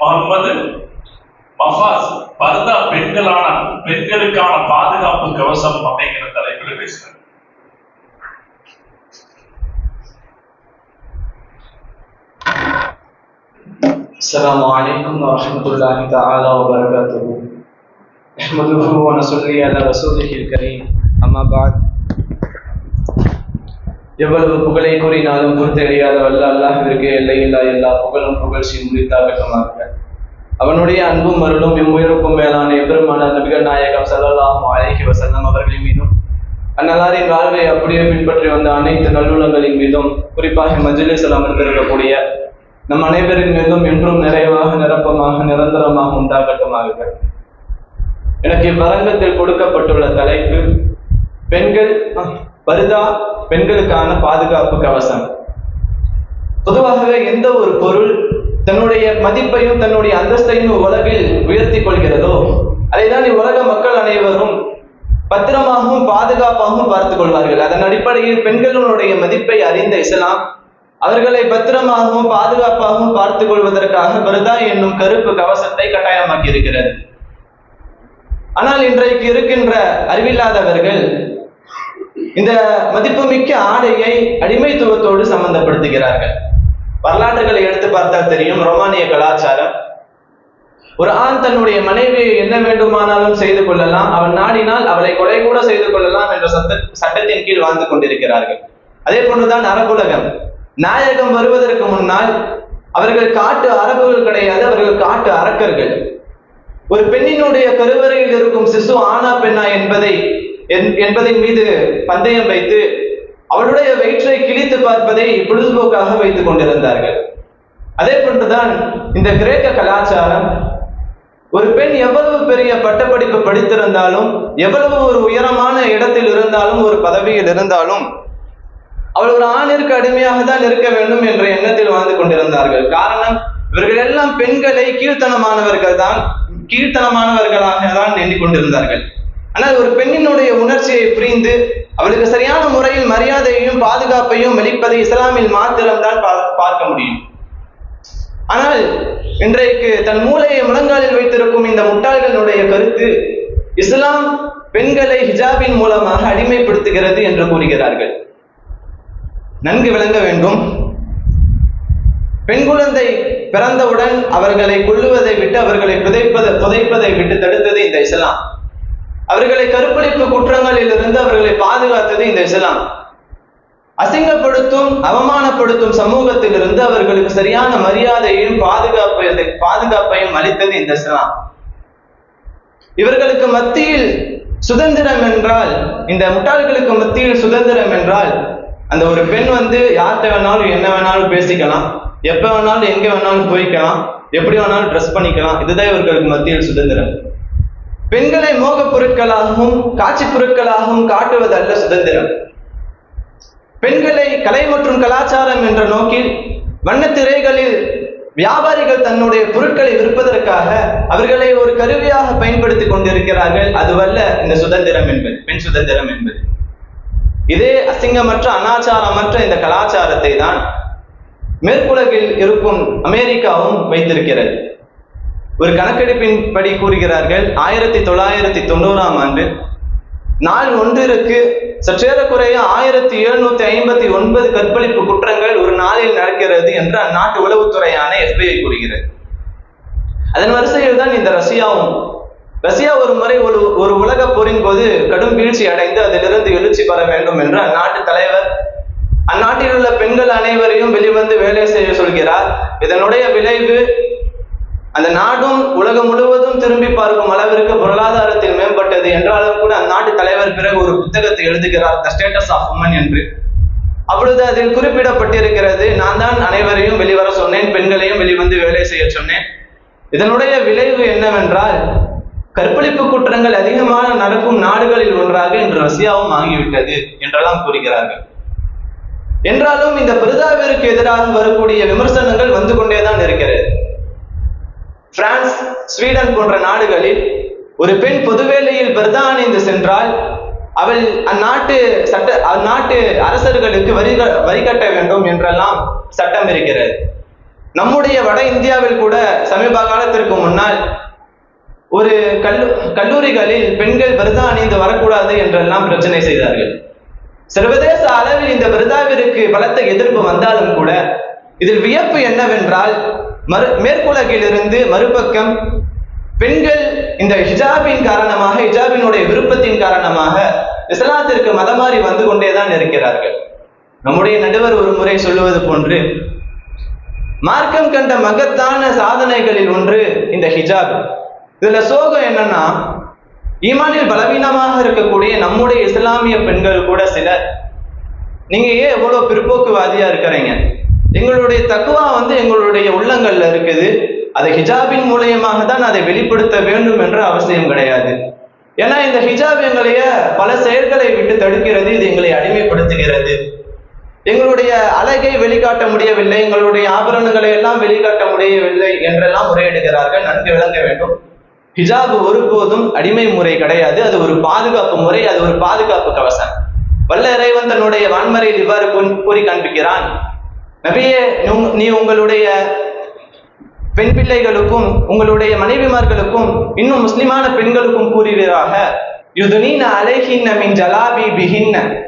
முகமது மஃபாஸ் பர்தா பெண்களான பெண்களுக்கான பாதுகாப்பு கவசம் அப்படிங்கிற தலைப்பில் பேசுறேன் السلام عليكم ورحمة الله تعالى وبركاته نحمده ونصلي على رسوله الكريم أما بعد எவ்வளவு புகழை கூறினாலும் பொறுத்தெரியாத வல்ல அல்லாஹிற்கு எல்லை இல்லா எல்லா புகழும் புகழ்ச்சி முடித்தாகட்டமாக அவனுடைய அன்பும் அருளும் இம்முயருக்கும் மேலான எபெருமான நபிகள் நாயகம் ஸல்லல்லாஹு அழகி வசல்லம் அவர்களின் மீதும் அந்நலாரின் வாழ்வை அப்படியே பின்பற்றி வந்த அனைத்து நல்லுள்ளங்களின் மீதும் குறிப்பாக மஜ்லிஸில் அமர்ந்திருக்கக்கூடிய நம் அனைவரின் மீதும் என்றும் நிறைவாக நிரப்பமாக நிரந்தரமாக உண்டாகட்டமாக. எனக்கு இப்பரங்கத்தில் கொடுக்கப்பட்டுள்ள தலைப்பு பெண்கள் பருதா பெண்களுக்கான பாதுகாப்பு கவசம். பொதுவாகவே எந்த ஒரு பொருள் தன்னுடைய மதிப்பையும் தன்னுடைய அந்தஸ்தையும் உலகில் உயர்த்தி கொள்கிறதோ அதைதான் இவ்வுலக மக்கள் அனைவரும் பத்திரமாகவும் பாதுகாப்பாகவும் பார்த்துக் கொள்வார்கள். அதன் அடிப்படையில் பெண்களுடைய மதிப்பை அறிந்த இஸ்லாம் அவர்களை பத்திரமாகவும் பாதுகாப்பாகவும் பார்த்துக் கொள்வதற்காக பருதா என்னும் கருப்பு கவசத்தை கட்டாயமாக்கி இருக்கிறது ஆனால் இன்றைக்கு இருக்கின்ற அறிவில்லாதவர்கள் இந்த மதிப்புமிக்க ஆடையை அடிமைத்துவத்தோடு சம்பந்தப்படுத்துகிறார்கள். வரலாற்றுகளை எடுத்து பார்த்தால் தெரியும் ரோமானிய கலாச்சாரம். ஒரு ஆண் தன்னுடைய மனைவியை என்ன வேண்டுமானாலும் செய்து கொள்ளலாம் அவன் நாடினால் அவளை கொலை கூட செய்து கொள்ளலாம் என்ற சட்ட சட்டத்தின் கீழ் வாழ்ந்து கொண்டிருக்கிறார்கள். அதே போன்றுதான் அரபுலகம். நாயகம் வருவதற்கு முன்னால் அவர்கள் காட்டு அரபுகள் கிடையாது அவர்கள் காட்டு அரக்கர்கள். ஒரு பெண்ணினுடைய கருவறையில் இருக்கும் சிசு ஆனா பெண்ணா என்பதை என்பதின் மீது பந்தயம் வைத்து அவளுடைய வயிற்றை கிழித்து பார்ப்பதை பொழுதுபோக்காக வைத்துக் கொண்டிருந்தார்கள். அதே போன்றுதான் இந்த கிரேக்க கலாச்சாரம் ஒரு பெண் எவ்வளவு பெரிய பட்டப்படிப்பு படித்திருந்தாலும் எவ்வளவு ஒரு உயரமான இடத்தில் இருந்தாலும் ஒரு பதவியில் இருந்தாலும் அவள் ஒரு ஆணிற்கு அடிமையாக தான் இருக்க வேண்டும் என்ற எண்ணத்தில் வாழ்ந்து கொண்டிருந்தார்கள். காரணம் இவர்கள் எல்லாம் பெண்களை கீழ்த்தனமானவர்கள் தான் கீழ்த்தனமானவர்களாக தான் எண்ணிக்கொண்டிருந்தார்கள் ஆனால் ஒரு பெண்ணினுடைய உணர்ச்சியை புரிந்து அவளுக்கு சரியான முறையில் மரியாதையையும் பாதுகாப்பையும் வெளிப்பதை இஸ்லாமில் மாத்திரம்தான் பா- பார்க்க முடியும். ஆனால் இன்றைக்கு தன் மூளையை முழங்காலில் வைத்திருக்கும் இந்த முட்டாள்களுடைய கருத்து இஸ்லாம் பெண்களை ஹிஜாபின் மூலமாக அடிமைப்படுத்துகிறது என்று கூறுகிறார்கள். நன்கு விளங்க வேண்டும். பெண் குழந்தை பிறந்தவுடன் அவர்களை கொல்லுவதை விட்டு அவர்களை புதைப்பதை புதைப்பதை விட்டு தடுத்தது இந்த இஸ்லாம். அவர்களை கற்பழிப்பு குற்றங்களில் இருந்து அவர்களை பாதுகாத்தது இந்த இஸ்லாம். அசிங்கப்படுத்தும் அவமானப்படுத்தும் சமூகத்தில் இருந்து அவர்களுக்கு சரியான மரியாதையையும் பாதுகாப்பை பாதுகாப்பையும் அளித்தது இந்த இஸ்லாம். இவர்களுக்கு மத்தியில் சுதந்திரம் என்றால் இந்த முட்டாள்களுக்கு மத்தியில் சுதந்திரம் என்றால் அந்த ஒரு பெண் வந்து யார்கிட்ட வேணாலும் என்ன வேணாலும் பேசிக்கலாம். எப்ப வேணாலும் எங்க வேணாலும் போய்க்கலாம். எப்படி வேணாலும் ட்ரெஸ் பண்ணிக்கலாம். இதுதான் இவர்களுக்கு மத்தியில் சுதந்திரம். பெண்களை மோக பொருட்களாகவும் காட்சி பொருட்களாகவும் காட்டுவதல்ல சுதந்திரம். பெண்களை கலை மற்றும் கலாச்சாரம் என்ற நோக்கில் வண்ணத்திரைகளில் வியாபாரிகள் தன்னுடைய பொருட்களை விற்பதற்காக அவர்களை ஒரு கருவியாக பயன்படுத்திக் கொண்டிருக்கிறார்கள். அதுவல்ல இந்த சுதந்திரம் என்பது பெண் சுதந்திரம் என்பது. இதே அசிங்கமற்ற அனாச்சாரமற்ற இந்த கலாச்சாரத்தை தான் மேற்குலகில் இருக்கும் அமெரிக்காவும் வைத்திருக்கிறது. ஒரு கணக்கெடுப்பின்படி கூறுகிறார்கள் ஆயிரத்தி தொள்ளாயிரத்தி தொண்ணூறாம் ஆண்டு. நாள் ஒன்றிற்கு சற்றேறக்குறைய ஆயிரத்தி எழுநூத்தி ஐம்பத்தி ஒன்பது கற்பழிப்பு குற்றங்கள் ஒரு நாளில் நடக்கிறது என்று அந்நாட்டு உளவுத்துறையான எஸ்பிஐ கூறுகிறது. அதன் வரிசையில் தான் இந்த ரஷ்யாவும் ரஷ்யா ஒரு முறை ஒரு ஒரு உலக போரின் போது கடும் வீழ்ச்சி அடைந்து அதிலிருந்து எழுச்சி பெற வேண்டும் என்று அந்நாட்டு தலைவர் அந்நாட்டில் உள்ள பெண்கள் அனைவரையும் வெளிவந்து வேலை செய்ய சொல்கிறார். இதனுடைய விளைவு அந்த நாடும் உலகம் முழுவதும் திரும்பி பார்க்கும் அளவிற்கு பொருளாதாரத்தில் மேம்பட்டது என்றாலும் கூட அந்நாட்டு தலைவர் பிறகு ஒரு புத்தகத்தை எழுதுகிறார் த ஸ்டேட்டஸ் ஆஃப் உமன் என்று. அப்பொழுது அதில் குறிப்பிடப்பட்டிருக்கிறது நான் தான் அனைவரையும் வெளிவர சொன்னேன் பெண்களையும் வெளிவந்து வேலை செய்ய சொன்னேன். இதனுடைய விளைவு என்னவென்றால் கற்பழிப்பு குற்றங்கள் அதிகமாக நடக்கும் நாடுகளில் ஒன்றாக இன்று ரஷ்யாவும் ஆகிவிட்டது என்றெல்லாம் கூறுகிறார்கள். என்றாலும் இந்த பிரதாவிற்கு எதிராக வரக்கூடிய விமர்சனங்கள் வந்து கொண்டேதான் இருக்கிறது. பிரான்ஸ் ஸ்வீடன் போன்ற நாடுகளில் ஒரு பெண் பொதுவேளையில் பிரதா அணிந்து சென்றால் அவள் அந்நாட்டு சட்ட அந்நாட்டு அரசர்களுக்கு வரி க- வரி கட்ட வேண்டும் என்றெல்லாம் சட்டம் இருக்கிறது. நம்முடைய வட இந்தியாவில் கூட சமீப காலத்திற்கு முன்னால் ஒரு கல்லு கல்லூரிகளில் பெண்கள் விருதா அணிந்து வரக்கூடாது என்றெல்லாம் பிரச்சனை செய்தார்கள். சர்வதேச அளவில் இந்த விரதாவிற்கு பலத்த எதிர்ப்பு வந்தாலும் கூட இதில் வியப்பு என்னவென்றால் மறு மேற்குலகிலிருந்து மறுபக்கம் பெண்கள் இந்த ஹிஜாபின் காரணமாக ஹிஜாபினுடைய விருப்பத்தின் காரணமாக இஸ்லாத்திற்கு மதமாறி வந்து கொண்டேதான் இருக்கிறார்கள். நம்முடைய நடுவர் ஒரு முறை சொல்லுவது போன்று மார்க்கம் கண்ட மகத்தான சாதனைகளில் ஒன்று இந்த ஹிஜாப். இதுல சோகம் என்னன்னா ஈமானில் பலவீனமாக இருக்கக்கூடிய நம்முடைய இஸ்லாமிய பெண்கள் கூட சிலர் நீங்க ஏன் எவ்வளவு பிற்போக்குவாதியா இருக்கிறீங்க? எங்களுடைய தக்குவா வந்து எங்களுடைய உள்ளங்கள்ல இருக்குது. அதை ஹிஜாபின் மூலியமாக தான் அதை வெளிப்படுத்த வேண்டும் என்ற அவசியம் கிடையாது. ஏன்னா இந்த ஹிஜாப் எங்களைய பல செயல்களை விட்டு தடுக்கிறது இது எங்களை அடிமைப்படுத்துகிறது. எங்களுடைய அழகை வெளிக்காட்ட முடியவில்லை எங்களுடைய ஆபரணங்களை எல்லாம் வெளிக்காட்ட முடியவில்லை என்றெல்லாம் முறையிடுகிறார்கள் நன்கு விளங்க வேண்டும். ஹிஜாப் ஒருபோதும் அடிமை முறை கிடையாது அது ஒரு பாதுகாப்பு முறை அது ஒரு பாதுகாப்பு கவசம். வல்ல இறைவன் தன்னுடைய வான்மறையில் இவ்வாறு கூறி காண்பிக்கிறான். நபியே நீ- உங்களுடைய பெண் பிள்ளைகளுக்கும் உங்களுடைய மனைவிமார்களுக்கும் இன்னும் முஸ்லிமான பெண்களுக்கும் கூறுகிறாக யுதுனீன அலைஹின்ன மின் ஜலாபி பிஹின்ன.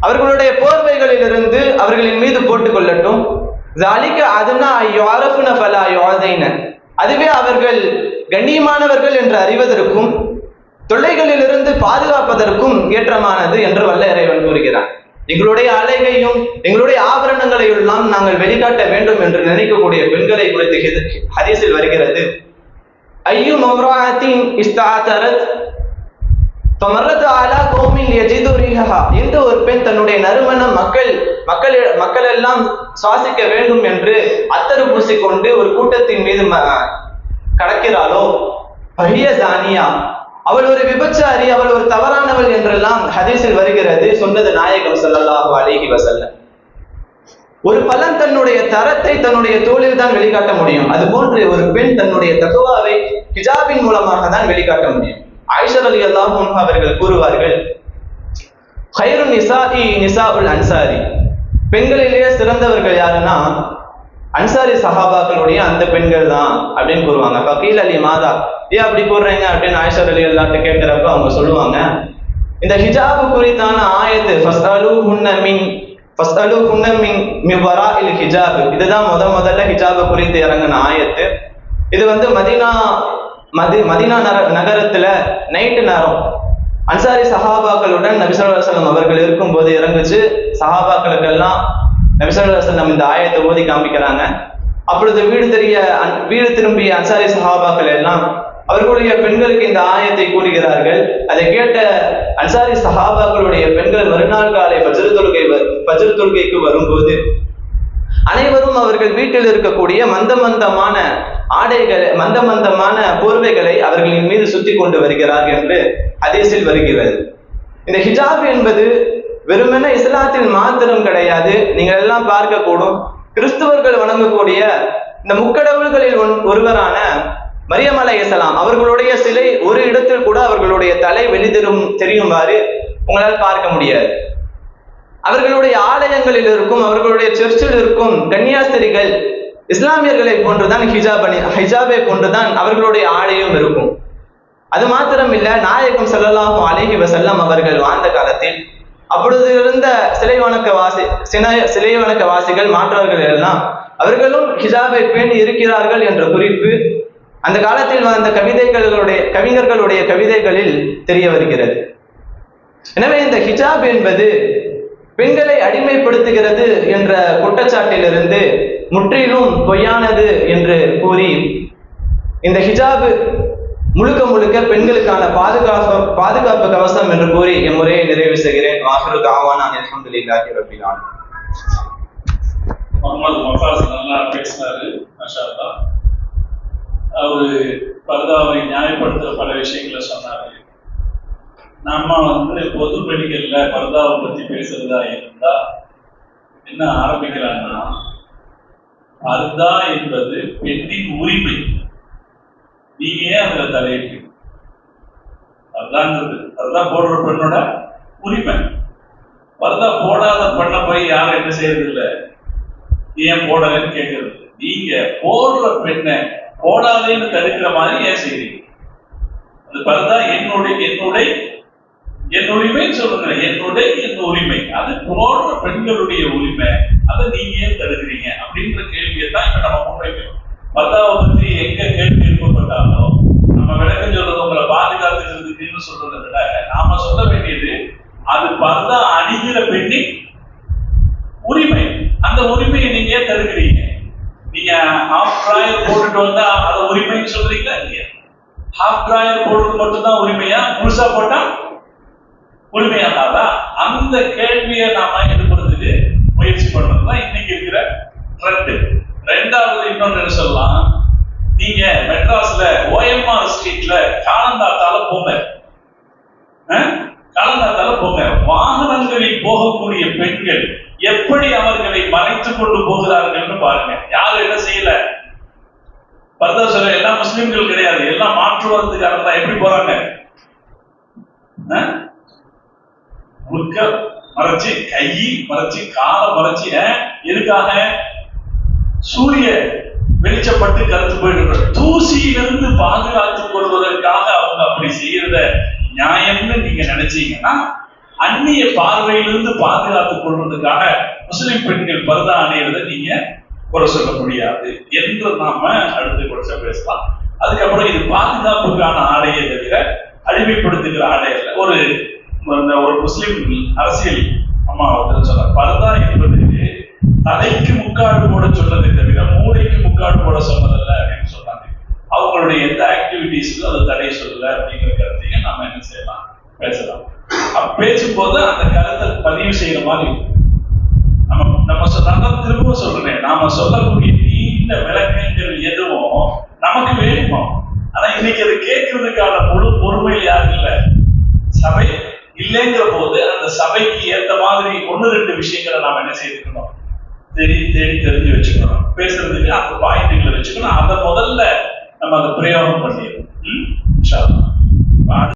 அவர்களுடைய போர்வைகளிலிருந்து அவர்களின் மீது போட்டுக் கொள்ளட்டும் ஜாலிக்க அதுனா யுஅரஃபுன ஃபலா யுஅதைன. அதுவே அவர்கள் கண்ணியமானவர்கள் என்று அறிவதற்கும் தொல்லைகளிலிருந்து பாதுகாப்பதற்கும் ஏற்றமானது என்று வல்ல இறைவன் கூறுகிறான். எங்களுடைய அழகையும் எங்களுடைய ஆபரணங்களையும் எல்லாம் நாங்கள் வெளிக்காட்ட வேண்டும் என்று நினைக்கக்கூடிய பெண்களை குறித்து ஹித- ஹதீஸில் வருகிறது. ஐயும் மம்ராத்தின் இஸ்தாத்தரத் எந்த ஒரு பெண் தன்னுடைய நறுமணம் மக்கள் மக்கள் மக்கள் எல்லாம் சுவாசிக்க வேண்டும் என்று அத்தரு பூசிக்கொண்டு ஒரு கூட்டத்தின் மீது கடக்கிறாளோ? பரிய ஜானியா அவள் ஒரு விபச்சாரி அவள் ஒரு தவறானவள் என்றெல்லாம் ஹதீஸில் வருகிறது சொன்னது நாயகம் சல்லாஹு அலைஹி வசல்ல ஒரு பலன் தன்னுடைய தரத்தை தன்னுடைய தோளில் தான் வெளிக்காட்ட முடியும். அது போன்று ஒரு பெண் தன்னுடைய தகுவாவை ஹிஜாபின் மூலமாக தான் வெளிக்காட்ட முடியும். ஆயிஷர் அலி அல்லாஹும் அவர்கள் கூறுவார்கள் ஹைரு நிசா புல் அன்சாரி. பெண்களிலேயே சிறந்தவர்கள் யாருன்னா அன்சாரி சஹாபாக்களுடைய அந்த பெண்கள் தான் அப்படின்னு கூறுவாங்க. ஃபகீல் அலி மாதா ஏன் அப்படி கூறுறீங்க? அப்படின்னு ஆயிஷா அலி அல்லாட்ட கேட்கிறப்ப அவங்க சொல்லுவாங்க இந்த ஹிஜாபு குறித்தான ஆயத்து ஃபஸ்அலு ஹுன்னமின் ஃபஸ்அலு ஹுன்ன மிவரா இல் ஹிஜாப். இதுதான் முத முதல்ல ஹிஜாபு குறித்து இறங்கின ஆயத்து. இது வந்து மதீனா மதி மதீனா நர நகரத்துல நைட்டு நேரம். அன்சாரி சஹாபாக்களுடன் நபிசல்லாசலம் அவர்கள் இருக்கும்போது இறங்குச்சு. சஹாபாக்களுக்கெல்லாம் நபிசல்லாசலம் இந்த ஆயத்தை ஓதி காமிக்கிறாங்க. அப்பொழுது வீடு தெரிய அன்- வீடு திரும்பிய அன்சாரி சஹாபாக்கள் எல்லாம் அவர்களுடைய பெண்களுக்கு இந்த ஆயத்தை கூறுகிறார்கள். அதை கேட்ட அன்சாரி சஹாபாக்களுடைய பெண்கள் மறுநாள் காலை பஜ்ர தொழுகை பஜ்ர பஜ்ரு தொழுகைக்கு வரும்போது அனைவரும் அவர்கள் வீட்டில் இருக்கக்கூடிய மந்த மந்தமான ஆடைகளை மந்த மந்தமான போர்வைகளை அவர்களின் மீது சுத்தி கொண்டு வருகிறார் என்று ஹதீஸில் வருகிறது. இந்த ஹிஜாப் என்பது வெறுமனே இஸ்லாத்தில் மாத்திரம் கிடையாது. நீங்கள் எல்லாம் பார்க்கக்கூடும். கிறிஸ்துவர்கள் வணங்கக்கூடிய இந்த முக்கடவுள்களில் ஒன்- ஒருவரான மரியம் அலைஹிஸ்ஸலாம் அவர்களுடைய சிலை ஒரு இடத்தில் கூட அவர்களுடைய தலை வெளிதெரும் தெரியுமாறு உங்களால் பார்க்க முடியாது. அவர்களுடைய ஆலயங்களில் இருக்கும் அவர்களுடைய சர்ச்சில் இருக்கும் கன்னியாஸ்திரிகள் இஸ்லாமியர்களை போன்றுதான் ஹிஜாப் அணி ஹிஜாபை போன்றுதான் அவர்களுடைய ஆடையும் இருக்கும். அது மாத்திரம் இல்ல நாயகம் செல்லலாம் அழகி வசல்லம் அவர்கள் வாழ்ந்த அப்பொழுது இருந்த சிலை வணக்க வாசி சின- சிலை வணக்க வாசிகள் மாற்றவர்கள் எல்லாம் அவர்களும் ஹிஜாபை பேணி இருக்கிறார்கள் என்ற குறிப்பு அந்த காலத்தில் வந்த கவிதைகளுடைய கவிஞர்களுடைய கவிதைகளில் தெரிய வருகிறது. எனவே இந்த ஹிஜாப் என்பது பெண்களை அடிமைப்படுத்துகிறது என்ற குற்றச்சாட்டிலிருந்து முற்றிலும் பொய்யானது என்று கூறி இந்த ஹிஜாபு முழுக்க முழுக்க பெண்களுக்கான பாதுகாப்பு பாதுகாப்பு கவசம் என்று கூறி என் முறையை நிறைவு செய்கிறேன். வாஹரு தாவானா அல்ஹம்துலில்லாஹி ரப்பில் ஆலமீன். முகமது மஃபாஸ் நல்லா பேசினாரு மஷாதா அவரு பர்தாவை நியாயப்படுத்துற பல விஷயங்களை சொன்னாரு. நம்ம வந்து பொது பணிகள்ல பர்தாவை பத்தி பேசுறதா இருந்தா என்ன ஆரம்பிக்கிறாங்கன்னா பர்தா என்பது பெண்ணின் உரிமை. நீங்க ஏன் அதுல தலையிட்டு அதுதான் அதுதான் போடுற பெண்ணோட உரிமை. பர்தா போடாத பண்ண போய் யாரும் என்ன செய்யறது இல்ல ஏன் போடலன்னு கேட்கறது நீங்க போடுற பெண்ணை போடாதேன்னு தடுக்கிற மாதிரி ஏன் செய்யறீங்க அது பரதா என்னுடைய என்னுடைய என் உரிமை சொல்லுங்க. என்னுடைய என் உரிமை. அது போடுற பெண்களுடைய உரிமை. அதை நீங்க ஏன் தடுக்கிறீங்க? அப்படின்ற கேள்வியை தான் இப்ப நம்ம முன்வைக்கணும். பத்தாவை பற்றி எங்க கேள்வி எழுப்பப்பட்டாலும் நம்ம விளக்கம் சொல்றது உங்களை பாதுகாத்துக்கிறதுக்குன்னு சொல்றதை விட நாம சொல்ல வேண்டியது அது பர்தா அணிகிற பெண்ணின் உரிமை. அந்த உரிமையை நீங்க ஏன் தடுக்கிறீங்க நீங்க ஹாஃப் டிராயர் போட்டுட்டு வந்தா அதை உரிமைன்னு சொல்றீங்களா இல்லையா? ஹாஃப் ட்ராயர் போடுறது மட்டும்தான் உரிமையா? முழுசா போட்டா உரிமையாகாதா அந்த கேள்வியை நாம எழுப்புறதுக்கு முயற்சி பண்றதுதான் இன்னைக்கு இருக்கிற ட்ரெண்ட் ரெண்டாவது இன்னொன்னு என்ன சொல்லலாம்? நீங்க மெட்ராஸ்ல ஓஎம்ஆர் ஸ்ட்ரீட்ல காலந்தாத்தால போங்க காலந்தாத்தால போங்க வாகனங்களில் போகக்கூடிய பெண்கள் எப்படி அவர்களை மறைத்துக் கொண்டு போகிறார்கள்னு பாருங்க. யாரும் என்ன செய்யல? பரதா சொல்ல எல்லா முஸ்லிம்கள் கிடையாது. எல்லாம் மாற்றுவதற்காக தான் எப்படி போறாங்க? மறைச்சு கை மறைச்சு காலை மறைச்சு எதுக்காக? சூரிய வெளிச்சப்பட்டு கருத்து போயிட்டு தூசியிலிருந்து பாதுகாத்துக் கொள்வதற்காக அவங்க அப்படி செய்யறத நியாயம்னு நீங்க நினைச்சீங்கன்னா அந்நிய பார்வையிலிருந்து பாதுகாத்துக் கொள்வதற்காக முஸ்லிம் பெண்கள் பரதா அணியறதை நீங்க குறை சொல்ல முடியாது என்று நாம அடுத்து குறைச்ச பேசலாம். அதுக்கப்புறம் இது பாதுகாப்புக்கான ஆடையை தவிர அடிமைப்படுத்துகிற ஆடை இல்லை ஒரு ஒரு முஸ்லிம் அரசியல் அம்மா வந்து சொன்ன பரதா என்பது தலைக்கு முக்காடு போட சொன்னதை தவிர மூளைக்கு முக்காடு போட சொன்னதில்ல அப்படின்னு சொல்றாங்க. அவங்களுடைய எந்த ஆக்டிவிட்டிஸ்க்கும் அதை தடை சொல்லல அப்படிங்கிற கருத்தையும் நாம என்ன செய்யலாம்? பேசலாம். அப்ப பேசும்போது அந்த கருத்தை பதிவு செய்யற மாதிரி இருக்கும். நம்ம நம்ம சொ- நான் திரும்ப சொல்றேன் நாம சொல்லக்கூடிய நீண்ட விளக்கங்கள் எதுவும் நமக்கு வேணுமா? ஆனா இன்னைக்கு அதை கேட்கறதுக்கான முழு பொறுமையில் யாரும் இல்லை. சபை இல்லைங்கிற போது அந்த சபைக்கு ஏத்த மாதிரி ஒண்ணு ரெண்டு விஷயங்களை நாம என்ன செய்திருக்கணும்? தேடி தேடி தெரிஞ்சு வச்சுக்கணும். பேசுறதுக்கு அந்த பாயிண்ட்களை வச்சுக்கணும். அதை முதல்ல நம்ம அதை பிரயோகம் பண்ணிடணும். ம்?